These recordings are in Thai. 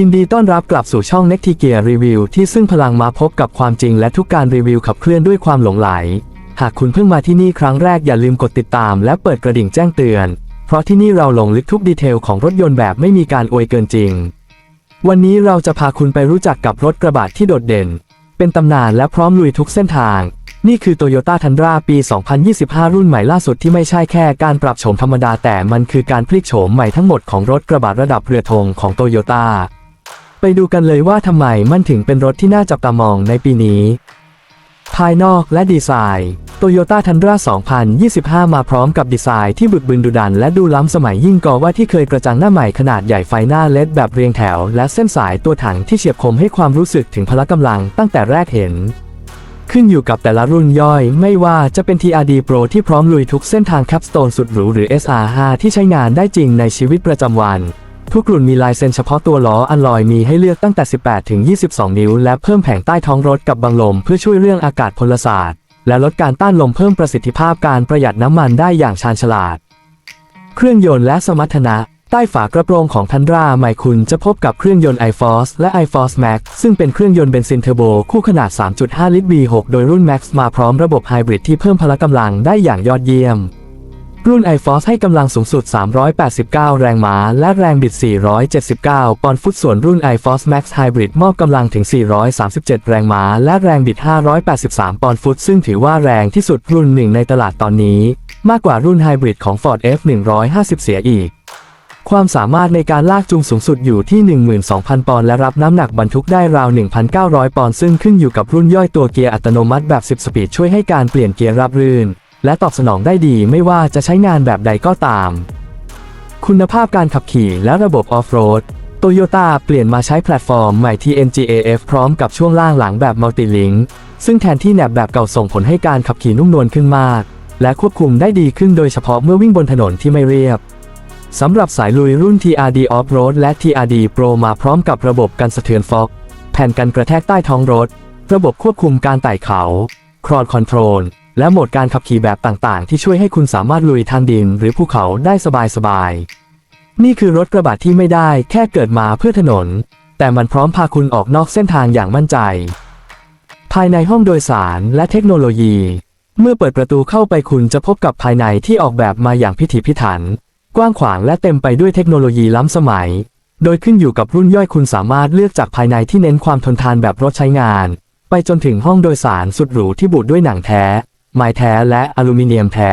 ยินดีต้อนรับกลับสู่ช่อง n e c t i g e a r Review ที่ซึ่งพลังมาพบกับความจริงและทุกการรีวิวขับเคลื่อนด้วยความหลงไหล หากคุณเพิ่งมาที่นี่ครั้งแรกอย่าลืมกดติดตามและเปิดกระดิ่งแจ้งเตือน เพราะที่นี่เราลงลึกทุกดีเทลของรถยนต์แบบไม่มีการอวยเกินจริง วันนี้เราจะพาคุณไปรู้จักกับรถกระบะที่โดดเด่น เป็นตำนานและพร้อมลุยทุกเส้นทาง นี่คือ Toyota Tundra ปี 2025 รุ่นใหม่ล่าสุดที่ไม่ใช่แค่การปรับโฉมธรรมดาแต่มันคือการพลิกโฉมใหม่ทั้งหมดของรถกระบะระดับเรือธงของ Toyota ไปดูกันเลยว่าทำไมมันถึงเป็นรถที่น่าจับตามองในปีนี้ ภายนอกและดีไซน์ Toyota Tundra 2025 มาพร้อมกับดีไซน์ที่บึกบึนดุดัน และดูล้ำสมัยยิ่งกว่าที่เคยกระจังหน้าใหม่ขนาดใหญ่ไฟหน้าเลดแบบเรียงแถว และเส้นสายตัวถังที่เฉียบคมให้ความรู้สึกถึงพละกำลังตั้งแต่แรกเห็นขึ้นอยู่กับแต่ละรุ่นย่อย ไม่ว่าจะเป็น TRD Pro ที่พร้อมลุยทุกเส้นทางแคปสโตนสุดหรูหรือ SR5 ที่ใช้งานได้จริงในชีวิตประจำวัน ทุกรุ่นมีลายเซ็นเฉพาะตัวล้ออันลอยมีให้เลือกตั้งแต่ 18 ถึง 22 นิ้ว และเพิ่มแผงใต้ท้องรถกับบังลมเพื่อช่วยเรื่องอากาศพลศาสตร์ และลดการต้านลมเพิ่มประสิทธิภาพการประหยัดน้ำมันได้อย่างชาญฉลาด เครื่องยนต์และสมรรถนะใต้ฝากระโปรงของทันดราใหม่คุณจะพบกับเครื่องยนต์ iForce และ iForce Max ซึ่งเป็นเครื่องยนต์เบนซินเทอร์โบคู่ขนาด 3.5 ลิตร V6 โดยรุ่น Max มาพร้อมระบบไฮบริดที่เพิ่มพละกำลังได้อย่างยอดเยี่ยม รุ่น iForce ให้กำลังสูงสุด 389 แรงม้า และแรงบิด 479 ปอนด์ฟุต ส่วนรุ่น iForce Max Hybrid มอบกำลังถึง 437 แรงม้า และแรงบิด 583 ปอนด์ฟุต ซึ่งถือว่าแรงที่สุดรุ่นหนึ่งในตลาดตอนนี้ มากกว่ารุ่น Hybrid ของ Ford F150 เสียอีก ความสามารถในการลากจูงสูงสุดอยู่ที่ 12,000 ปอนด์ และรับน้ำหนักบรรทุกได้ราว 1,900 ปอนด์ ซึ่งขึ้นอยู่กับรุ่นย่อยตัวเกียร์อัตโนมัติแบบ 10 สปีดช่วยให้การเปลี่ยนเกียร์ราบรื่น และตอบสนองได้ดีไม่ว่าจะใช้งานแบบใดก็ตาม คุณภาพการขับขี่และระบบออฟโรด โตโยต้าเปลี่ยนมาใช้แพลตฟอร์มใหม่ TNGAF พร้อมกับช่วงล่างหลังแบบมัลติลิงซึ่งแทนที่แนบแบบเก่าส่งผลให้การขับขี่นุ่มนวลขึ้นมาก และควบคุมได้ดีขึ้นโดยเฉพาะเมื่อวิ่งบนถนนที่ไม่เรียบสำหรับสายลุยรุ่น TRD Off-Road และ TRD Pro มาพร้อมกับระบบกันสะเทือนฟอก แผ่นกันกระแทกใต้ท้องรถ ระบบควบคุมการไต่เขา ครอ d คอนโทรล และโหมดการขับขี่แบบต่างๆ ที่ช่วยให้คุณสามารถลุยทางดินหรือภูเขาได้สบายๆ นี่คือรถกระบะที่ไม่ได้แค่เกิดมาเพื่อถนน แต่มันพร้อมพาคุณออกนอกเส้นทางอย่างมั่นใจ ภายในห้องโดยสารและเทคโนโลยี เมื่อเปิดประตูเข้าไปคุณจะพบกับภายในที่ออกแบบมาอย่างพิถีพิถัน กว้างขวางและเต็มไปด้วยเทคโนโลยีล้ำสมัย โดยขึ้นอยู่กับรุ่นย่อยคุณสามารถเลือกจากภายในที่เน้นความทนทานแบบรถใช้งาน ไปจนถึงห้องโดยสารสุดหรูที่บุด้วยหนังแท้ ไม้แท้และอลูมิเนียมแท้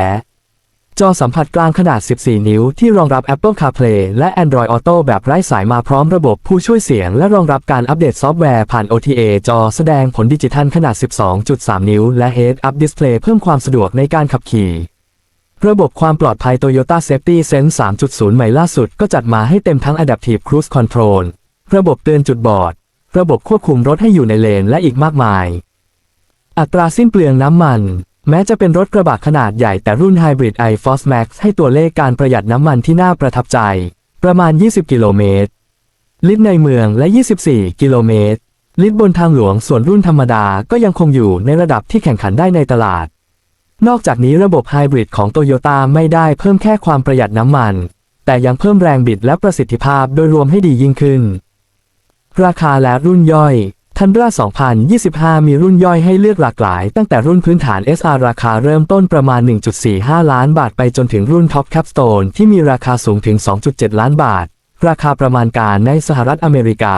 จอสัมผัสกลางขนาด 14 นิ้วที่รองรับ Apple CarPlay และ Android Auto แบบไร้สายมาพร้อมระบบผู้ช่วยเสียง และรองรับการอัปเดตซอฟต์แวร์ผ่าน OTA จอแสดงผลดิจิทัลขนาด 12.3 นิ้ว และ Head-Up Display เพิ่มความสะดวกในการขับขี่ระบบความปลอดภัย Toyota Safety Sense 3.0 ใหม่ล่าสุดก็จัดมาให้เต็มทั้ง Adaptive Cruise Control ระบบเตือนจุดบอด ระบบควบคุมรถให้อยู่ในเลนและอีกมากมาย อัตราสิ้นเปลืองน้ำมัน แม้จะเป็นรถกระบะขนาดใหญ่แต่รุ่น Hybrid iForce Max ให้ตัวเลขการประหยัดน้ำมันที่น่าประทับใจ ประมาณ 20 กิโลเมตร ลิตรในเมืองและ 24 กิโลเมตร ลิตรบนทางหลวงส่วนรุ่นธรรมดาก็ยังคงอยู่ในระดับที่แข่งขันได้ในตลาด นอกจากนี้ระบบไฮบริดของโตโยต้าไม่ได้เพิ่มแค่ความประหยัดน้ำมัน แต่ยังเพิ่มแรงบิดและประสิทธิภาพโดยรวมให้ดียิ่งขึ้น ราคาและรุ่นย่อย ทันดรา2025 มีรุ่นย่อยให้เลือกหลากหลาย ตั้งแต่รุ่นพื้นฐาน SR ราคาเริ่มต้นประมาณ 1.45 ล้านบาทไปจนถึงรุ่นท็อปแคปสโตนที่มีราคาสูงถึง 2.7 ล้านบาท ราคาประมาณการในสหรัฐอเมริกา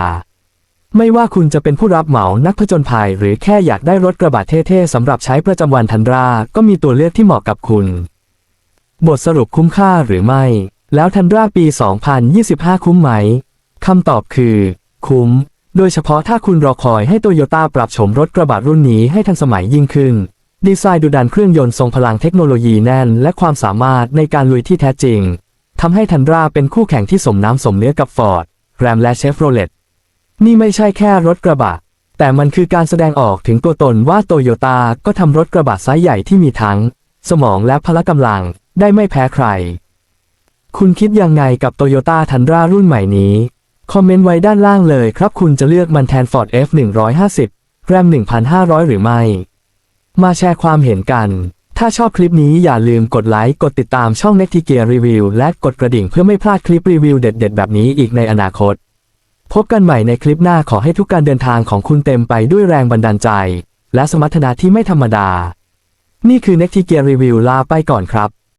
ไม่ว่าคุณจะเป็นผู้รับเหมานักผจญภัย หรือแค่อยากได้รถกระบะเท่ๆสำหรับใช้ประจำวันทันดราก็มีตัวเลือกที่เหมาะกับคุณ บทสรุปคุ้มค่าหรือไม่ แล้วทันดราปี 2025 คุ้มไหมคำตอบคือ คุ้ม โดยเฉพาะถ้าคุณรอคอยให้โตโยต้าปรับโฉมรถกระบะรุ่นนี้ให้ทันสมัยยิ่งขึ้น ดีไซน์ดูดันเครื่องยนต์ทรงพลังเทคโนโลยีแน่น และความสามารถในการลุยที่แท้จริงทำให้ทันดราเป็นคู่แข่งที่สมน้ำสมเนื้อกับฟอร์ดแรมและเชฟโรเลตนี่ไม่ใช่แค่รถกระบะ แต่มันคือการแสดงออกถึงตัวตนว่าโตโยต้าก็ทำรถกระบะไซส์ใหญ่ที่มีทั้ง สมองและพละกำลังได้ไม่แพ้ใคร คุณคิดยังไงกับโตโยต้าทันดรารุ่นใหม่นี้ คอมเมนต์ไว้ด้านล่างเลยครับคุณจะเลือกมันแทน Ford F150 แรม 1,500 หรือไม่ มาแชร์ความเห็นกัน ถ้าชอบคลิปนี้อย่าลืมกดไลค์ กดติดตามช่อง n e t i g e a r Review และกดกระดิ่งเพื่อไม่พลาดคลิปรีวิวเด็ด ๆ แบบนี้อีกในอนาคต พบกันใหม่ในคลิปหน้าขอให้ทุกการเดินทางของคุณเต็มไปด้วยแรงบันดาลใจ และสมรรถนะที่ไม่ธรรมดา นี่คือ n e c t i g e a r Review ลาไปก่อนครับ